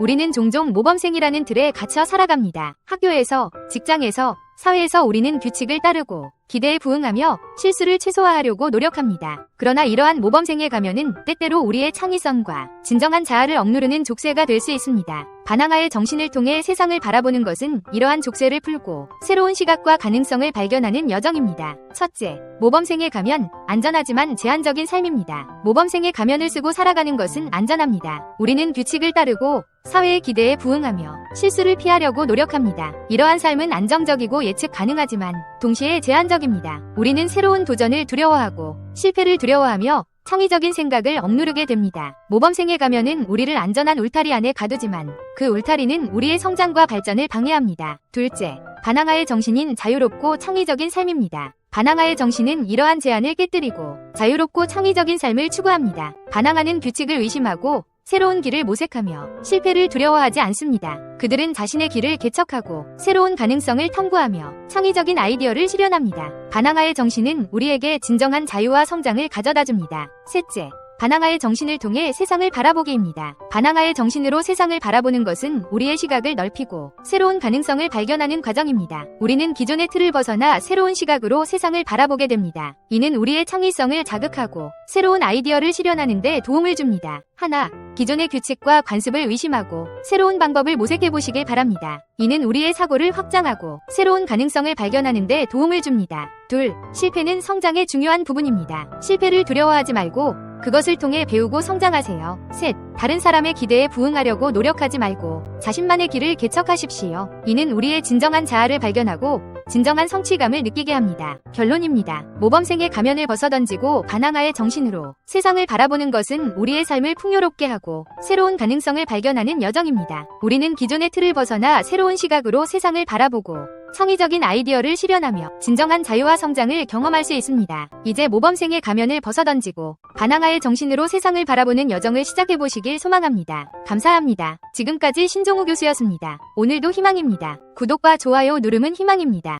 우리는 종종 모범생이라는 틀에 갇혀 살아갑니다. 학교에서, 직장에서, 사회에서 우리는 규칙을 따르고 기대에 부응하며 실수를 최소화하려고 노력합니다. 그러나 이러한 모범생의 가면은 때때로 우리의 창의성과 진정한 자아를 억누르는 족쇄가 될 수 있습니다. 바나나의 정신을 통해 세상을 바라보는 것은 이러한 족쇄를 풀고 새로운 시각과 가능성을 발견하는 여정입니다. 첫째, 모범생의 가면, 안전하지만 제한적인 삶입니다. 모범생의 가면을 쓰고 살아가는 것은 안전합니다. 우리는 규칙을 따르고 사회의 기대에 부응하며 실수를 피하려고 노력합니다. 이러한 삶은 안정적이고 예측 가능하지만 동시에 제한적입니다. 우리는 새로운 도전을 두려워하고 실패를 두려워하며 창의적인 생각을 억누르게 됩니다. 모범생의 가면은 우리를 안전한 울타리 안에 가두지만 그 울타리는 우리의 성장과 발전을 방해합니다. 둘째, 바나나의 정신인 자유롭고 창의적인 삶입니다. 바나나의 정신은 이러한 제한을 깨뜨리고 자유롭고 창의적인 삶을 추구합니다. 바나나는 규칙을 의심하고 새로운 길을 모색하며 실패를 두려워하지 않습니다. 그들은 자신의 길을 개척하고 새로운 가능성을 탐구하며 창의적인 아이디어를 실현합니다. 바나나의 정신은 우리에게 진정한 자유와 성장을 가져다 줍니다. 셋째, 바나나의 정신을 통해 세상을 바라보기입니다. 바나나의 정신으로 세상을 바라보는 것은 우리의 시각을 넓히고 새로운 가능성을 발견하는 과정입니다. 우리는 기존의 틀을 벗어나 새로운 시각으로 세상을 바라보게 됩니다. 이는 우리의 창의성을 자극하고 새로운 아이디어를 실현하는 데 도움을 줍니다. 하나, 기존의 규칙과 관습을 의심하고 새로운 방법을 모색해 보시길 바랍니다. 이는 우리의 사고를 확장하고 새로운 가능성을 발견하는 데 도움을 줍니다. 둘, 실패는 성장의 중요한 부분입니다. 실패를 두려워하지 말고 그것을 통해 배우고 성장하세요. 셋, 다른 사람의 기대에 부응하려고 노력하지 말고 자신만의 길을 개척하십시오. 이는 우리의 진정한 자아를 발견하고 진정한 성취감을 느끼게 합니다. 결론입니다. 모범생의 가면을 벗어던지고 바나나의 정신으로 세상을 바라보는 것은 우리의 삶을 풍요롭게 하고 새로운 가능성을 발견하는 여정입니다. 우리는 기존의 틀을 벗어나 새로운 시각으로 세상을 바라보고 창의적인 아이디어를 실현하며 진정한 자유와 성장을 경험할 수 있습니다. 이제 모범생의 가면을 벗어던지고 바나나의 정신으로 세상을 바라보는 여정을 시작해보시길 소망합니다. 감사합니다. 지금까지 신종우 교수였습니다. 오늘도 희망입니다. 구독과 좋아요 누르면 희망입니다.